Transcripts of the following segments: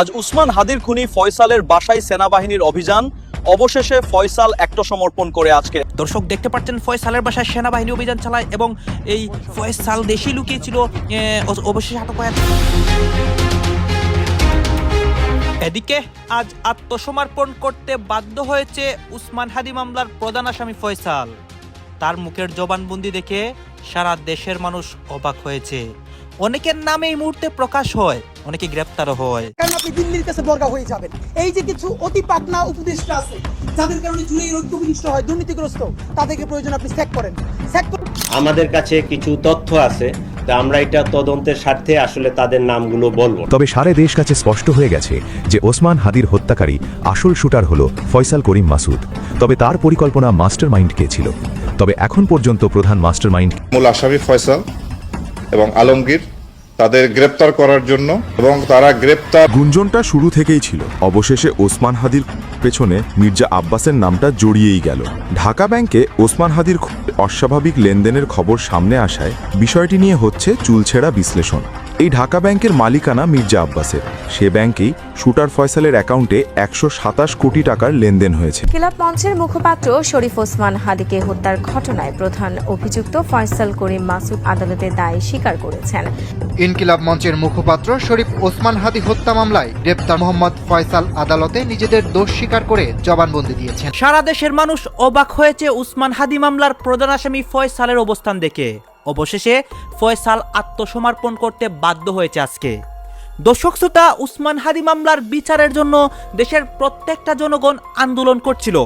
আজ উসমান হাদির খুনি ফয়সালের বাসায় সেনাবাহিনীর অভিযান। অবশেষে ফয়সাল আত্মসমর্পণ করে আজকে। দর্শক, দেখতে পাচ্ছেন, ফয়সালের বাসায় সেনাবাহিনী অভিযান চালায় এবং এই ফয়সাল দেশি লুকিয়েছিল অবশেষে আটক হয় এদিকে আজ আত্মসমর্পণ করতে বাধ্য হয়েছে উসমান হাদি মামলার প্রধান আসামি ফয়সাল। তার মুখের জবানবন্দি দেখে সারা দেশের মানুষ অবাক হয়েছে। অনেকের নামে এই মুহূর্তে প্রকাশ হয় অনেকে গ্রেপ্তারও হয়। কারণ আপনি দিল্লির কাছে বর্গা হয়ে যাবেন। এই যে কিছু অতি পাকনা উপদেষ্টা আছে যাদের কারণে জুলাই ঐক্য বিনিষ্ট হয় দুর্নীতিগ্রস্ত তাদেরকে প্রয়োজন আপনি স্যাক করেন। স্যাক আমাদের কাছে কিছু তথ্য আছে তা আমরা এটা তদন্তের স্বার্থে আসলে তাদের নামগুলো বলব। তবে সারে দেশ কাছে স্পষ্ট হয়ে গেছে যে ওসমান হাদির হত্যাকারী আসল শুটার হল ফয়সাল করিম মাসুদ। তবে তার পরিকল্পনা মাস্টার মাইন্ড কে ছিল? তবে এখন পর্যন্ত প্রধান মাস্টার মাইন্ড মূল আসামি ফয়সাল এবং আলমগীর তাদের গ্রেপ্তার করার জন্য এবং তারা গ্রেপ্তার গুঞ্জনটা শুরু থেকেই ছিল। অবশেষে ওসমান হাদির পেছনে মির্জা আব্বাসের নামটা জড়িয়েই গেল। ঢাকা ব্যাংকে ওসমান হাদির অস্বাভাবিক লেনদেনের খবর সামনে আসায় বিষয়টি নিয়ে হচ্ছে চুলছেড়া বিশ্লেষণ। এই ঢাকা ব্যাংকের মালিকানা মির্জা আব্বাসের। সে ব্যাংকেই শুটার ফয়সালের অ্যাকাউন্টে একশো সাতাশ কোটি টাকার লেনদেন হয়েছে। ক্লাব মঞ্চের মুখপাত্র শরীফ ওসমান হাদিকে হত্যার ঘটনায় প্রধান অভিযুক্ত ফয়সাল করিম মাসুদ আদালতে দায় স্বীকার করেছেন। ইনকিলাব মঞ্চের মুখপাত্র শরীফ ওসমান হাদি হত্যা মামলায় গ্রেপ্তার মোহাম্মদ ফয়সাল আদালতে নিজেদের দোষ স্বীকার করে জবানবন্দি দিয়েছেন। সারা দেশের মানুষ অবাক হয়েছে উসমান হাদি মামলার প্রধান আসামি ফয়সালের অবস্থান দেখে। অবশেষে ফয়সাল আত্মসমর্পণ করতে বাধ্য হয়েছে আজকে। দর্শক শ্রোতা, উসমান হাদি মামলার বিচারের জন্য দেশের প্রত্যেকটা জনগণ আন্দোলন করছিল।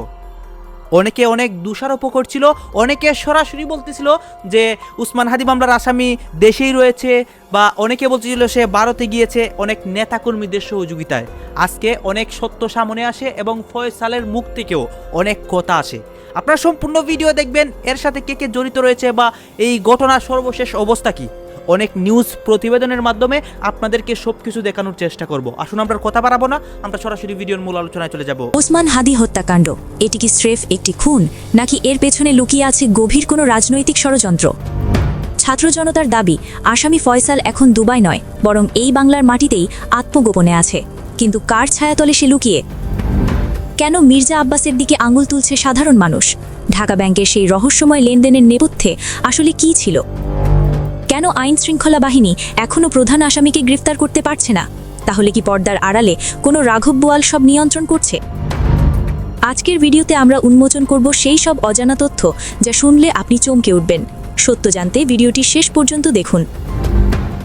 অনেকে অনেক দোষারোপ করছিল, অনেকে সরাসরি বলতেছিল যে উসমান হাদি মামলার আসামি দেশেই রয়েছে বা অনেকে বলতেছিল সে ভারতে গিয়েছে অনেক নেতাকর্মীদের সহযোগিতায়। আজকে অনেক সত্য সামনে আসে এবং ফয়সালের মুখ থেকেও অনেক কথা আসে। আপনারা সম্পূর্ণ ভিডিও দেখবেন, এর সাথে কে কে জড়িত রয়েছে বা এই ঘটনার সর্বশেষ অবস্থা কি? অনেক নিউজ প্রতিবেদনের মাধ্যমে আপনাদেরকে সবকিছু দেখানোর চেষ্টা করব। আসুন আমরা কথা বাড়াবো না, আমরা সরাসরি ভিডিওর মূল আলোচনায় চলে যাব। ওসমান হাদি হত্যাকাণ্ড, এটি কি স্রেফ একটি খুন, নাকি এর পেছনে লুকিয়ে আছে গভীর কোনো রাজনৈতিক ষড়যন্ত্র? ছাত্র জনতার দাবি, আসামি ফয়সাল এখন দুবাই নয়, বরং এই বাংলার মাটিতেই আত্মগোপনে আছে। কিন্তু কার ছায়াতলে সে লুকিয়ে? কেন মির্জা আব্বাসের দিকে আঙুল তুলছে সাধারণ মানুষ? ঢাকা ব্যাংকের সেই রহস্যময় লেনদেনের নেপথ্যে আসলে কি ছিল? কেন আইন শৃঙ্খলা বাহিনী এখনও প্রধান আসামিকে গ্রেফতার করতে পারছে না? তাহলে কি পর্দার আড়ালে কোনো রাঘব বোয়াল সব নিয়ন্ত্রণ করছে? আজকের ভিডিওতে আমরা উন্মোচন করব সেই সব অজানা তথ্য যা শুনলে আপনি চমকে উঠবেন। সত্য জানতে ভিডিওটি শেষ পর্যন্ত দেখুন।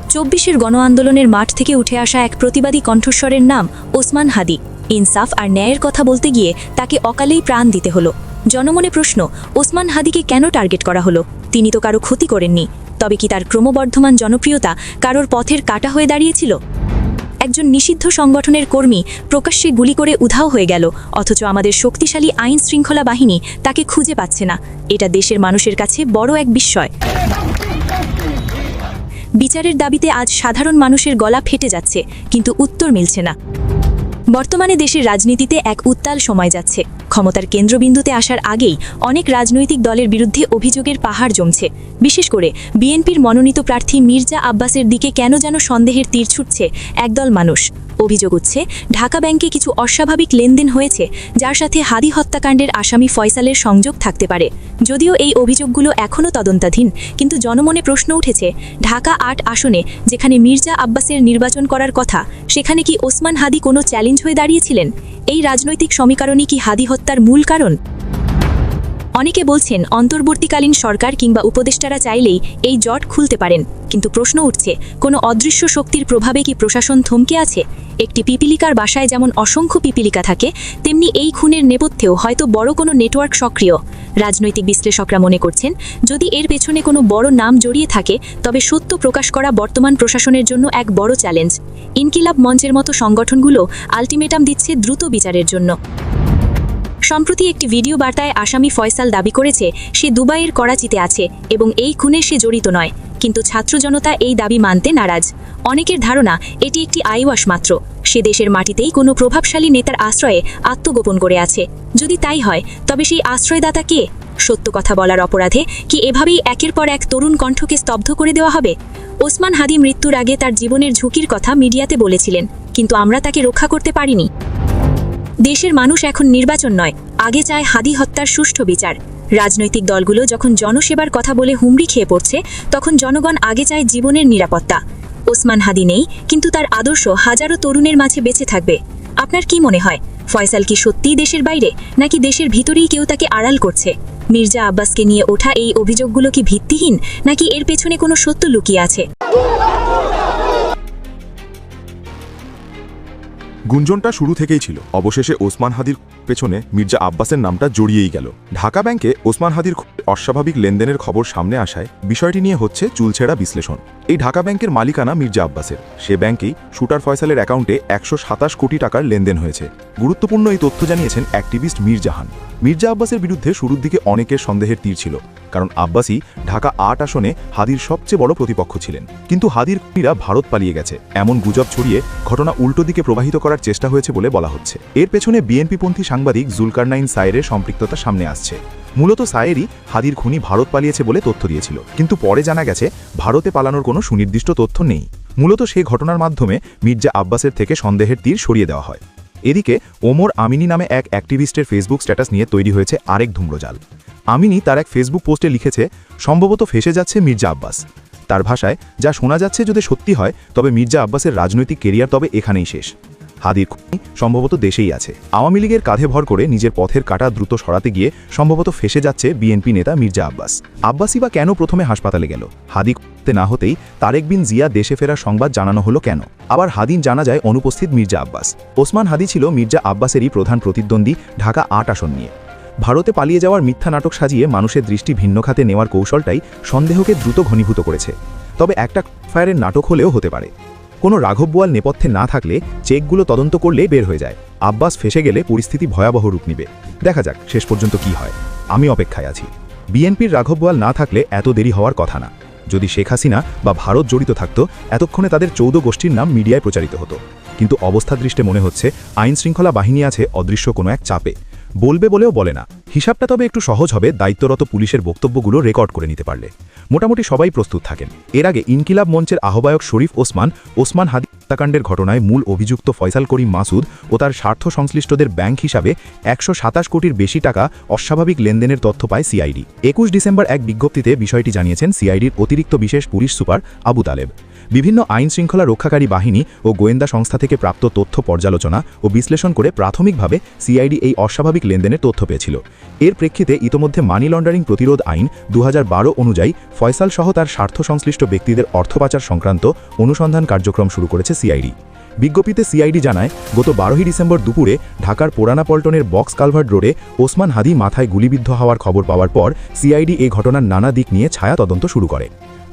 চব্বিশের গণ আন্দোলনের মাঠ থেকে উঠে আসা এক প্রতিবাদী কণ্ঠস্বরের নাম ওসমান হাদি। ইনসাফ আর ন্যায়ের কথা বলতে গিয়ে তাকে অকালেই প্রাণ দিতে হলো। জনমনে প্রশ্ন, ওসমান হাদিকে কেন টার্গেট করা হলো? তিনি তো কারও ক্ষতি করেননি। তবে কি তার ক্রমবর্ধমান জনপ্রিয়তা কারোর পথের কাটা হয়ে দাঁড়িয়েছিল? একজন নিষিদ্ধ সংগঠনের কর্মী প্রকাশ্যে গুলি করে উধাও হয়ে গেল, অথচ আমাদের শক্তিশালী আইন শৃঙ্খলা বাহিনী তাকে খুঁজে পাচ্ছে না। এটা দেশের মানুষের কাছে বড় এক বিস্ময়। বিচারের দাবিতে আজ সাধারণ মানুষের গলা ফেটে যাচ্ছে, কিন্তু উত্তর মিলছে না। বর্তমানে দেশের রাজনীতিতে এক উত্তাল সময় যাচ্ছে। ক্ষমতার কেন্দ্রবিন্দুতে আসার আগেই অনেক রাজনৈতিক দলের বিরুদ্ধে অভিযোগের পাহাড় জমছে। বিশেষ করে বিএনপির মনোনীত প্রার্থী মির্জা আব্বাসের দিকে কেন যেন সন্দেহের তীর ছুটছে একদল মানুষ। অভিযোগ উঠছে, ঢাকা ব্যাংকে কিছু অস্বাভাবিক লেনদেন হয়েছে, যার সাথে হাদি হত্যাকাণ্ডের আসামি ফয়সালের সংযোগ থাকতে পারে। যদিও এই অভিযোগগুলো এখনও তদন্তাধীন, কিন্তু জনমনে প্রশ্ন উঠেছে, ঢাকা আট আসনে যেখানে মির্জা আব্বাসের নির্বাচন করার কথা, সেখানে কি ওসমান হাদি কোনো চ্যালেঞ্জ হয়ে দাঁড়িয়েছিলেন? এই রাজনৈতিক সমীকরণই কি হাদি হত্যার মূল কারণ? অনেকে বলছেন, অন্তর্বর্তীকালীন সরকার কিংবা উপদেষ্টারা চাইলেই এই জট খুলতে পারেন। কিন্তু প্রশ্ন উঠছে, কোনো অদৃশ্য শক্তির প্রভাবে কি প্রশাসন থমকে আছে? একটি পিপিলিকার বাসায় যেমন অসংখ্য পিপিলিকা থাকে, তেমনি এই খুনের নেপথ্যেও হয়তো বড় কোনো নেটওয়ার্ক সক্রিয়। রাজনৈতিক বিশ্লেষকরা মনে করছেন, যদি এর পেছনে কোনো বড় নাম জড়িয়ে থাকে, তবে সত্য প্রকাশ করা বর্তমান প্রশাসনের জন্য এক বড় চ্যালেঞ্জ। ইনকিলাব মঞ্চের মতো সংগঠনগুলো আলটিমেটাম দিচ্ছে দ্রুত বিচারের জন্য। সম্প্রতি একটি ভিডিও বার্তায় আসামি ফয়সাল দাবি করেছে, সে দুবাইয়ের করাচিতে আছে এবং এই খুনে সে জড়িত নয়। কিন্তু ছাত্র জনতা এই দাবি মানতে নারাজ। অনেকের ধারণা, এটি একটি আইওয়াস মাত্র। সে দেশের মাটিতেই কোনো প্রভাবশালী নেতার আশ্রয়ে আত্মগোপন করে আছে। যদি তাই হয়, তবে সেই আশ্রয়দাতা কে? সত্য কথা বলার অপরাধে কি এভাবেই একের পর এক তরুণ কণ্ঠকে স্তব্ধ করে দেওয়া হবে? ওসমান হাদি মৃত্যুর আগে তার জীবনের ঝুঁকির কথা মিডিয়াতে বলেছিলেন, কিন্তু আমরা তাকে রক্ষা করতে পারিনি। দেশের মানুষ এখন নির্বাচন নয়, আগে চায় হাদি হত্যার সুষ্ঠু বিচার। রাজনৈতিক দলগুলো যখন জনসেবার কথা বলে হুমড়ি খেয়ে পড়ছে, তখন জনগণ আগে চায় জীবনের নিরাপত্তা। ওসমান হাদি নেই, কিন্তু তার আদর্শ হাজারো তরুণের মাঝে বেঁচে থাকবে। আপনার কি মনে হয়, ফয়সাল কি সত্যিই দেশের বাইরে, নাকি দেশের ভিতরেই কেউ তাকে আড়াল করছে? মির্জা আব্বাসকে নিয়ে ওঠা এই অভিযোগগুলো কি ভিত্তিহীন, নাকি এর পেছনে কোনো সত্য লুকিয়ে আছে? গুঞ্জনটা শুরু থেকেই ছিল। অবশেষে ওসমান হাদির পেছনে মির্জা আব্বাসের নামটা জড়িয়েই গেল। ঢাকা ব্যাংকে ওসমান হাদির অস্বাভাবিক লেনদেনের খবর সামনে আসায় বিষয়টি নিয়ে হচ্ছে চুলছেড়া বিশ্লেষণ। এই ঢাকা ব্যাংকের মালিকানা মির্জা আব্বাসের। সে ব্যাংকেই শুটার ফয়সালের অ্যাকাউন্টে একশো সাতাশ কোটি টাকার লেনদেন হয়েছে। গুরুত্বপূর্ণ এই তথ্য জানিয়েছেন অ্যাক্টিভিস্ট মীর জাহান মির্জা আব্বাসের বিরুদ্ধে শুরুর দিকে অনেকের সন্দেহের তীর ছিল। কারণ আব্বাসি ঢাকা আট আসনে হাদির সবচেয়ে বড় প্রতিপক্ষ ছিলেন। কিন্তু হাদির খুনিরা ভারত পালিয়ে গেছে। এমন গুজব ছড়িয়ে ঘটনা উল্টো দিকে প্রবাহিত করার চেষ্টা হয়েছে বলে বলা হচ্ছে। এর পেছনে বিএনপিপন্থী সাংবাদিক জুলকারনাইন সায়েরের সম্পৃক্ততা সামনে আসছে। মূলত সায়েরই হাদির খুনি ভারত পালিয়েছে বলে তথ্য দিয়েছিল। কিন্তু পরে জানা গেছে, ভারতে পালানোর কোনো সুনির্দিষ্ট তথ্য নেই। মূলত সেই ঘটনার মাধ্যমে মির্জা আব্বাসের থেকে সন্দেহের তীর সরিয়ে দেওয়া হয়। এদিকে ওমর আমিনী নামে এক অ্যাক্টিভিস্টের ফেসবুক স্ট্যাটাস নিয়ে তৈরি হয়েছে আরেক ধূম্রজাল। আমিনী তার এক ফেসবুক পোস্টে লিখেছে, সম্ভবত ফেসে যাচ্ছে মির্জা আব্বাস। তার ভাষায়, যা শোনা যাচ্ছে যদি সত্যি হয়, তবে মির্জা আব্বাসের রাজনৈতিক কেরিয়ার তবে এখানেই শেষ। হাদির খুনি সম্ভবত দেশেই আছে। আওয়ামী লীগের কাঁধে ভর করে নিজের পথের কাটা দ্রুত সরাতে গিয়ে সম্ভবত ফেসে যাচ্ছে বিএনপি নেতা মির্জা আব্বাস। আব্বাসই বা কেন প্রথমে হাসপাতালে গেল? হাদি না হতেই তারেক বিন জিয়া দেশে ফেরার সংবাদ জানানো হলো কেন? আবার হাদিন জানা যায় অনুপস্থিত মির্জা আব্বাস। ওসমান হাদি ছিল মির্জা আব্বাসেরই প্রধান প্রতিদ্বন্দ্বী ঢাকা আট আসন নিয়ে। ভারতে পালিয়ে যাওয়ার মিথ্যা নাটক সাজিয়ে মানুষের দৃষ্টি ভিন্ন খাতে নেওয়ার কৌশলটাই সন্দেহকে দ্রুত ঘনীভূত করেছে। তবে একটা ফায়ারের নাটক হলেও হতে পারে। কোনো রাঘব বোয়াল নেপথ্যে না থাকলে চেকগুলো তদন্ত করলেই বের হয়ে যায়। আব্বাস ফেসে গেলে পরিস্থিতি ভয়াবহ রূপ নিবে। দেখা যাক শেষ পর্যন্ত কি হয়। আমি অপেক্ষায় আছি। বিএনপির রাঘব বোয়াল না থাকলে এত দেরি হওয়ার কথা না। যদি শেখ হাসিনা বা ভারত জড়িত থাকত, এতক্ষণে তাদের চৌদ্দ গোষ্ঠীর নাম মিডিয়ায় প্রচারিত হতো। কিন্তু অবস্থা দৃষ্টে মনে হচ্ছে আইন শৃঙ্খলা বাহিনী আছে অদৃশ্য কোনো এক চাপে। বলবে বলেও বলে না। হিসাবটা তবে একটু সহজ হবে, দায়িত্বরত পুলিশের বক্তব্যগুলো রেকর্ড করে নিতে পারলে। মোটামুটি সবাই প্রস্তুত থাকেন। এর আগে ইনকিলাব মঞ্চের আহ্বায়ক শরীফ ওসমান ওসমান হাদি হত্যাকাণ্ডের ঘটনায় মূল অভিযুক্ত ফয়সাল করিম মাসুদ ও তার স্বার্থ সংশ্লিষ্টদের ব্যাংক হিসাবে একশো সাতাশ কোটির বেশি টাকা অস্বাভাবিক লেনদেনের তথ্য পায় সিআইডি। একুশ ডিসেম্বর এক বিজ্ঞপ্তিতে বিষয়টি জানিয়েছেন সিআইডির অতিরিক্ত বিশেষ পুলিশ সুপার আবু তালেব। বিভিন্ন আইন শৃঙ্খলা রক্ষাকারী বাহিনী ও গোয়েন্দা সংস্থা থেকে প্রাপ্ত তথ্য পর্যালোচনা ও বিশ্লেষণ করে প্রাথমিকভাবে সিআইডি এই অস্বাভাবিক লেনদেনের তথ্য পেয়েছিল। এর প্রেক্ষিতে ইতোমধ্যে মানি লন্ডারিং প্রতিরোধ আইন দু হাজার বারো অনুযায়ী ফয়সাল সহ তার স্বার্থ সংশ্লিষ্ট ব্যক্তিদের অর্থ পাচার সংক্রান্ত অনুসন্ধান কার্যক্রম শুরু করেছে সিআইডি। বিজ্ঞপ্তিতে সিআইডি জানায়, গত বারোই ডিসেম্বর দুপুরে ঢাকার পোরানা পল্টনের বক্স কালভার্ট রোডে ওসমান হাদি মাথায় গুলিবিদ্ধ হওয়ার খবর পাওয়ার পর সিআইডি এই ঘটনার নানা দিক নিয়ে ছায়া তদন্ত শুরু করে।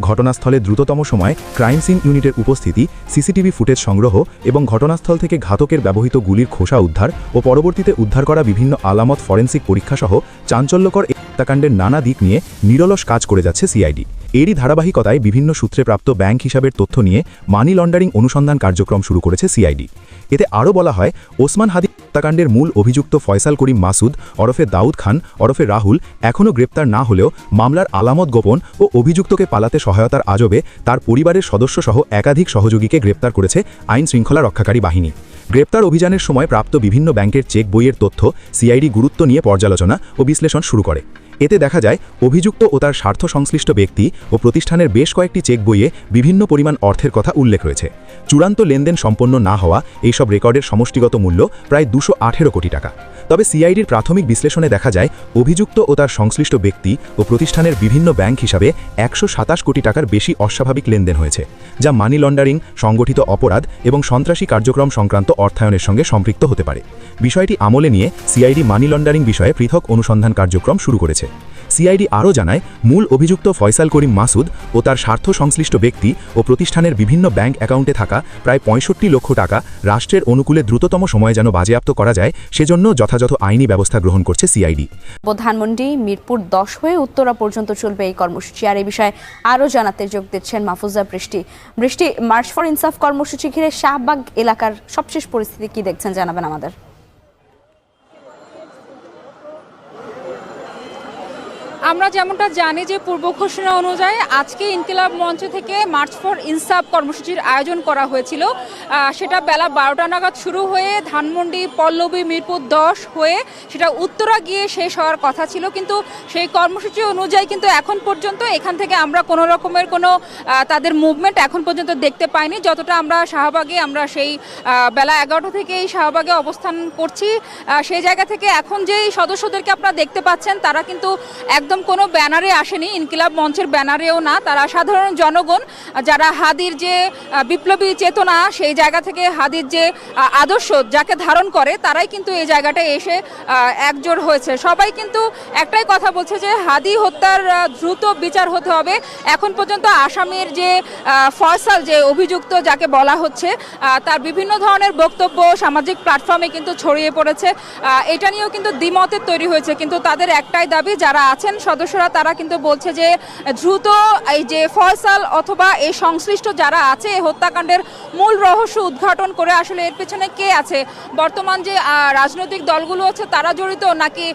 ঘটনাস্থলে দ্রুততম সময় ক্রাইম সিন ইউনিটের উপস্থিতি, সিসিটিভি ফুটেজ সংগ্রহ এবং ঘটনাস্থল থেকে ঘাতকের ব্যবহৃত গুলির খোসা উদ্ধার ও পরবর্তীতে উদ্ধার করা বিভিন্ন আলামত ফরেন্সিক পরীক্ষাসহ চাঞ্চল্যকর হত্যাকাণ্ডের নানা দিক নিয়ে নিরলস কাজ করে যাচ্ছে সিআইডি। এরই ধারাবাহিকতায় বিভিন্ন সূত্রে প্রাপ্ত ব্যাংক হিসাবের তথ্য নিয়ে মানি লন্ডারিং অনুসন্ধান কার্যক্রম শুরু করেছে সিআইডি। এতে আরও বলা হয়, ওসমান হাদি হত্যাকাণ্ডের মূল অভিযুক্ত ফয়সাল করিম মাসুদ, ওরফে দাউদ খান, ওরফে রাহুল এখনও গ্রেপ্তার না হলেও মামলার আলামত গোপন ও অভিযুক্তকে পালাতে সহায়তার আজবে তার পরিবারের সদস্যসহ একাধিক সহযোগীকে গ্রেপ্তার করেছে আইন শৃঙ্খলা রক্ষাকারী বাহিনী। গ্রেপ্তার অভিযানের সময় প্রাপ্ত বিভিন্ন ব্যাংকের চেক বইয়ের তথ্য সিআইডি গুরুত্ব নিয়ে পর্যালোচনা ও বিশ্লেষণ শুরু করে। এতে দেখা যায়, অভিযুক্ত ও তার স্বার্থ সংশ্লিষ্ট ব্যক্তি ও প্রতিষ্ঠানের বেশ কয়েকটি চেক বইয়ে বিভিন্ন পরিমাণ অর্থের কথা উল্লেখ রয়েছে। চূড়ান্ত লেনদেন সম্পন্ন না হওয়া এইসব রেকর্ডের সমষ্টিগত মূল্য প্রায় দুশো কোটি টাকা। তবে সিআইডির প্রাথমিক বিশ্লেষণে দেখা যায়, অভিযুক্ত ও তার সংশ্লিষ্ট ব্যক্তি ও প্রতিষ্ঠানের বিভিন্ন ব্যাংক হিসাবে একশো সাতাশ কোটি টাকার বেশি অস্বাভাবিক লেনদেন হয়েছে, যা মানি লন্ডারিং, সংগঠিত অপরাধ এবং সন্ত্রাসী কার্যক্রম সংক্রান্ত অর্থায়নের সঙ্গে সম্পৃক্ত হতে পারে। বিষয়টি আমলে নিয়ে সিআইডি মানি লন্ডারিং বিষয়ে পৃথক অনুসন্ধান কার্যক্রম শুরু করেছে। সিআইডি আরও জানায়, মূল অভিযুক্ত ফয়সাল করিম মাসুদ ও তার স্বার্থ সংশ্লিষ্ট ব্যক্তি ও প্রতিষ্ঠানের বিভিন্ন ব্যাংক অ্যাকাউন্টে থাকা প্রায় পঁয়ষট্টি লক্ষ টাকা রাষ্ট্রের অনুকূলে দ্রুততম সময়ে যেন বাজেয়াপ্ত করা যায়, সেজন্য যথাযথ আইনি ব্যবস্থা গ্রহণ করছে সিআইডি। ধানমন্ডি মিরপুর দশ হয়ে উত্তরা পর্যন্ত চলবে এই কর্মসূচি। আর এই বিষয়ে আরও জানাতে যোগ দিচ্ছেন মাহফুজা বৃষ্টি। বৃষ্টি মার্চ ফর ইনসাফ কর্মসূচি ঘিরে শাহবাগ এলাকার সবশেষ পরিস্থিতি কি দেখছেন জানাবেন আমাদের। আমরা যেমনটা জানি যে পূর্ব ঘোষণা অনুযায়ী আজকে ইনকিলাব মঞ্চ থেকে মার্চ ফর ইনসাফ কর্মসূচির আয়োজন করা হয়েছিল। সেটা বেলা বারোটা নাগাদ শুরু হয়ে ধানমন্ডি, পল্লবী, মিরপুর দশ হয়ে সেটা উত্তরা গিয়ে শেষ হওয়ার কথা ছিল। কিন্তু সেই কর্মসূচি অনুযায়ী কিন্তু এখন পর্যন্ত এখান থেকে আমরা কোনো রকমের কোনো তাদের মুভমেন্ট এখন পর্যন্ত দেখতে পাইনি। যতটা আমরা শাহবাগে আমরা সেই বেলা এগারোটা থেকে এই শাহবাগে অবস্থান করছি। সেই জায়গা থেকে এখন যেই সদস্যদেরকে আপনারা দেখতে পাচ্ছেন, তারা কিন্তু একদম কোনো ব্যানারে আসেনি, ইনকিলাব মঞ্চের ব্যানারেও না। তারা সাধারণ জনগণ, যারা হাদির যে বিপ্লবী চেতনা, সেই জায়গা থেকে হাদির যে আদর্শ যাকে ধারণ করে, তারাই কিন্তু এই জায়গাটায় এসে একজোট হয়েছে। সবাই কিন্তু একটাই কথা বলছে যে, হাদি হত্যার দ্রুত বিচার হতে হবে। এখন পর্যন্ত আসামির যে ফয়সাল, যে অভিযুক্ত যাকে বলা হচ্ছে তার বিভিন্ন ধরনের বক্তব্য সামাজিক প্ল্যাটফর্মে কিন্তু ছড়িয়ে পড়েছে। এটা নিয়েও কিন্তু দ্বিমতের তৈরি হয়েছে। কিন্তু তাদের একটাই দাবি, যারা আছেন সদস্যরা, তারা কিন্তু বলছে যে দ্রুত এই যে ফয়সাল অথবা এই সংশ্লিষ্ট যারা আছে, এই হত্যাকাণ্ডের মূল রহস্য উদ্ঘাটন করে আসলে এর পেছনে কে আছে? বর্তমান যে রাজনৈতিক দলগুলো আছে, তারা জড়িত নাকি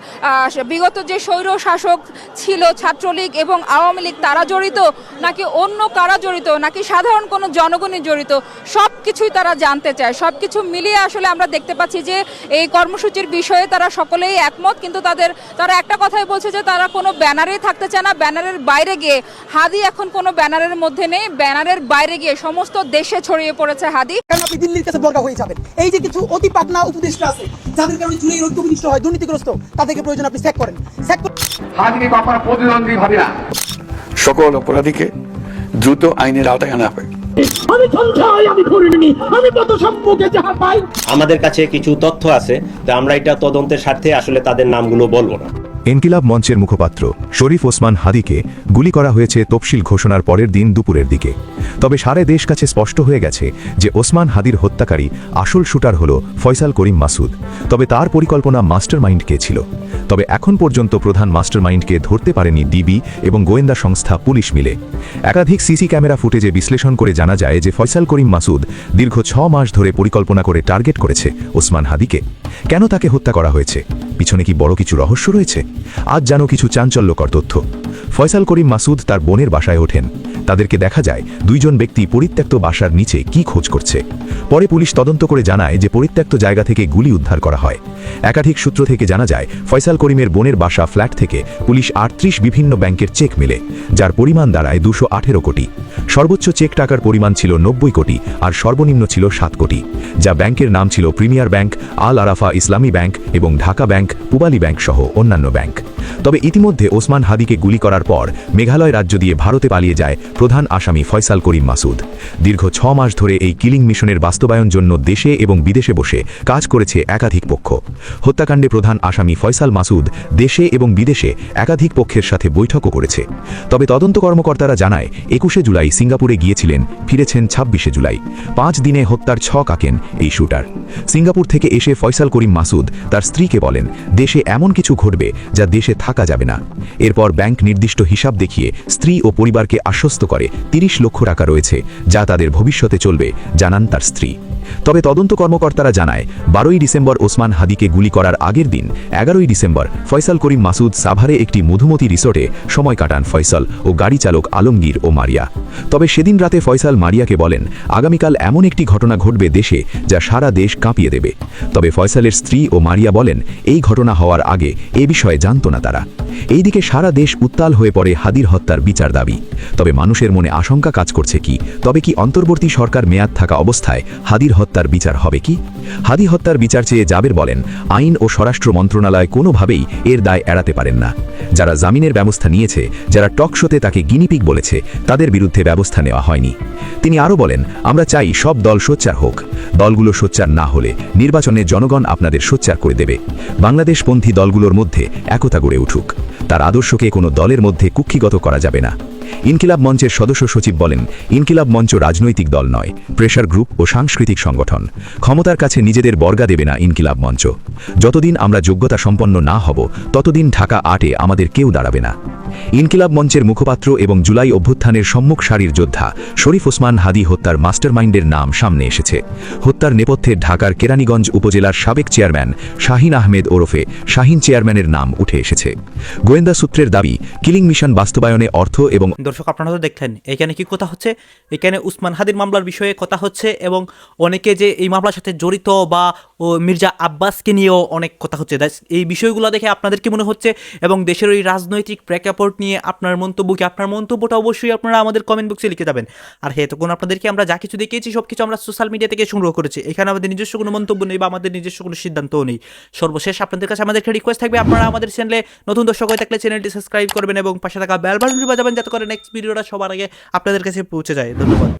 বিগত যে স্বৈর শাসক ছিল ছাত্রলীগ এবং আওয়ামী লীগ, তারা জড়িত নাকি অন্য কারা জড়িত নাকি সাধারণ কোনো জনগণই জড়িত? সব কিছুই তারা জানতে চায়। সব কিছু মিলিয়ে আসলে আমরা দেখতে পাচ্ছি যে, এই কর্মসূচির বিষয়ে তারা সকলেই একমত, কিন্তু তাদের, তারা একটা কথাই বলছে যে, তারা কোনো ব্যানারেই থাকতে চায় না ব্যানারের বাইরে গিয়ে। হাদি এখন কোনো ব্যানারের মধ্যে নেই ব্যানারের বাইরে গিয়ে সমস্ত দেশে ছড়িয়ে পড়েছে হাদি। কারণ আপনি দিল্লির কাছে বর্গা হয়ে যাবেন। এই যে কিছু অতি পাকনা উপদেষ্টা আছে যাদের কারণে চুলে রক্ত বিনিষ্ট হয় দুর্নীতিগ্রস্ত তাদেরকে প্রয়োজন আপনি স্যাক করেন। স্যাক হাজিকে কখনো প্রতিদ্বন্দ্বী ভাবি না। সকল অপরাধীকে দ্রুত আইনের আওতায় আনা হবে। আমি সঞ্চয় আমি করিনি আমি কত সম্মুখে যাহা পাই। আমাদের কাছে কিছু তথ্য আছে তো আমরা এটা তদন্তের স্বার্থে আসলে তাদের নামগুলো বলব না। ইনকিলাব মঞ্চের মুখপাত্র শরীফ ওসমান হাদিকে গুলি করা হয়েছে তফসিল ঘোষণার পরের দিন দুপুরের দিকে। তবে সারে দেশ কাছে স্পষ্ট হয়ে গেছে যে ওসমান হাদির হত্যাকারী আসল শুটার হল ফয়সাল করিম মাসুদ। তবে তার পরিকল্পনা মাস্টার মাইন্ড কে ছিল? তবে এখন পর্যন্ত প্রধান মাস্টার মাইন্ডকে ধরতে পারেনি ডিবি এবং গোয়েন্দা সংস্থা পুলিশ মিলে। একাধিক সিসি ক্যামেরা ফুটেজে বিশ্লেষণ করে জানা যায় যে ফয়সাল করিম মাসুদ দীর্ঘ ছ মাস ধরে পরিকল্পনা করে টার্গেট করেছে ওসমান হাদিকে। কেন তাকে হত্যা করা হয়েছে? পিছনে কি বড় কিছু রহস্য রয়েছে? আজ জানো কিছু চাঞ্চল্যকর তথ্য। ফয়সাল করিম মাসুদ তার বোনের বাসায় ওঠেন। তাদেরকে দেখা যায় দুইজন ব্যক্তি পরিত্যক্ত বাসার নিচে কি খোঁজ করছে। পরে পুলিশ তদন্ত করে জানায় যে পরিত্যক্ত জায়গা থেকে গুলি উদ্ধার করা হয়। একাধিক সূত্র থেকে জানা যায়, ফয়সাল করিমের বোনের বাসা ফ্ল্যাট থেকে পুলিশ আটত্রিশ বিভিন্ন ব্যাংকের চেক মিলে, যার পরিমাণ দাঁড়ায় দুশো কোটি। সর্বোচ্চ চেক টাকার পরিমাণ ছিল নব্বই কোটি আর সর্বনিম্ন ছিল সাত কোটি, যা ব্যাংকের নাম ছিল প্রিমিয়ার ব্যাংক, আল আরাফা ইসলামী ব্যাংক এবং ঢাকা ব্যাংক, পুবালি ব্যাংক সহ অন্যান্য ব্যাংক। তবে ইতিমধ্যে ওসমান হাদিকে গুলি করার পর মেঘালয় রাজ্য দিয়ে ভারতে পালিয়ে যায় প্রধান আসামি ফয়সাল করিম মাসুদ। দীর্ঘ ছ মাস ধরে এই কিলিং মিশনের বাস্তবায়ন জন্য দেশে এবং বিদেশে বসে কাজ করেছে একাধিক পক্ষ। হত্যাকাণ্ডে প্রধান আসামি ফয়সাল মাসুদ দেশে এবং বিদেশে একাধিক পক্ষের সাথে বৈঠকও করেছে। তবে তদন্ত কর্মকর্তারা জানায়, একুশে জুলাই সিঙ্গাপুরে গিয়েছিলেন, ফিরেছেন ছাব্বিশে জুলাই। পাঁচ দিনে হত্যার ছক আঁকেন এই শুটার। সিঙ্গাপুর থেকে এসে ফয়সাল করিম মাসুদ তার স্ত্রীকে বলেন, দেশে এমন কিছু ঘটবে যা দেশে থাকা যাবে না। এরপর ব্যাংক নির্দিষ্ট হিসাব দেখিয়ে স্ত্রী ও পরিবারকে আশ্বস্ত করে তিরিশ লক্ষ টাকা রয়েছে যা তাদের ভবিষ্যতে চলবে, জানান তার স্ত্রী। তবে তদন্ত কর্মকর্তারা জানায়, বারোই ডিসেম্বর ওসমান হাদিকে গুলি করার আগের দিন, এগারোই ডিসেম্বর ফয়সাল করিম মাসুদ সাভারে একটি মধুমতি রিসোর্টে সময় কাটান ফয়সাল ও গাড়ি চালক আলমগীর ও মারিয়া। তবে সেদিন রাতে ফয়সাল মারিয়াকে বলেন, আগামীকাল এমন একটি ঘটনা ঘটবে দেশে যা সারা দেশ কাঁপিয়ে দেবে। তবে ফয়সালের স্ত্রী ও মারিয়া বলেন, এই ঘটনা হওয়ার আগে এ বিষয়ে জানত না তারা। এইদিকে সারা দেশ উত্তাল হয়ে পড়ে হাদির হত্যার বিচার দাবি। তবে মানুষের মনে আশঙ্কা কাজ করছে কি? তবে কি অন্তর্বর্তী সরকার মেয়াদ থাকা অবস্থায় হাদির হত্যার বিচার হবে কি? হাদি হত্যার বিচার চেয়ে জাবের বলেন, আইন ও স্বরাষ্ট্র মন্ত্রণালয় কোনোভাবেই এর দায় এড়াতে পারেন না। যারা জামিনের ব্যবস্থা নিয়েছে, যারা টকশোতে তাকে গিনিপিক বলেছে, তাদের বিরুদ্ধে ব্যবস্থা নেওয়া হয়নি। তিনি আরও বলেন, আমরা চাই সব দল সোচ্চার হোক। দলগুলো সোচ্চার না হলে নির্বাচনে জনগণ আপনাদের সোচ্চার করে দেবে। বাংলাদেশপন্থী দলগুলোর মধ্যে একতা গড়ে উঠুক। তার আদর্শকে কোনো দলের মধ্যে কুক্ষিগত করা যাবে না। ইনকিলাব মঞ্চের সদস্য সচিব বলেন, ইনকিলাব মঞ্চ রাজনৈতিক দল নয়, প্রেশার গ্রুপ ও সাংস্কৃতিক সংগঠন। ক্ষমতার কাছে নিজেদের বর্গা দেবে না ইনকিলাব মঞ্চ। যতদিন আমরা যোগ্যতা সম্পন্ন না হব, ততদিন ঢাকা আটে আমাদের আমাদের কেউ দাঁড়াবে না। ইনকিলাব মঞ্চের মুখপাত্র এবং জুলাই অভ্যুত্থানের সম্মুখ সারির যোদ্ধা শরীফ ওসমান হাদি হত্যার মাস্টারমাইন্ডের নাম সামনে এসেছে। হত্যার নেপথ্যে ঢাকার কেরানীগঞ্জ উপজেলার সাবেক চেয়ারম্যান শাহিন আহমেদ ওরফে শাহিন চেয়ারম্যানের নাম উঠে এসেছে। গোয়েন্দা সূত্রের দাবি, কিলিং মিশন বাস্তবায়নে অর্থ এবং দর্শক, আপনারা তো দেখলেন, এখানে কি কথা হচ্ছে? এখানে উসমান হাদির মামলার বিষয়ে কথা হচ্ছে এবং অনেকে যে এই মামলার সাথে জড়িত বা মির্জা আব্বাসকে নিয়েও অনেক কথা হচ্ছে। এই বিষয়গুলো দেখে আপনাদের কি মনে হচ্ছে? এবং দেশের ওই রাজনৈতিক প্রেক্ষাপট নিয়ে আপনার মন্তব্য কি? আপনার মন্তব্যটা অবশ্যই আপনারা আমাদের কমেন্ট বক্সে লিখে যাবেন। আর হ্যাঁ তখন আপনাদেরকে আমরা যা কিছু দেখিয়েছি সব কিছু আমরা সোশ্যাল মিডিয়া থেকে সংগ্রহ করেছি। এখানে আমাদের নিজস্ব কোনো মন্তব্য নেই বা আমাদের নিজস্ব কোনো সিদ্ধান্তও নেই। সর্বশেষ আপনাদের কাছে আমাদের একটা রিকোয়েস্ট থাকবে, আপনারা আমাদের চ্যানেলে নতুন দর্শক হয়ে থাকলে চ্যানেলটি সাবস্ক্রাইব করবেন এবং পাশে থাকা বেল বাটনটি বাজাবেন, যাতে করে নেক্সট ভিডিওটা সবার আগে আপনাদের কাছে পৌঁছে যায়। ধন্যবাদ।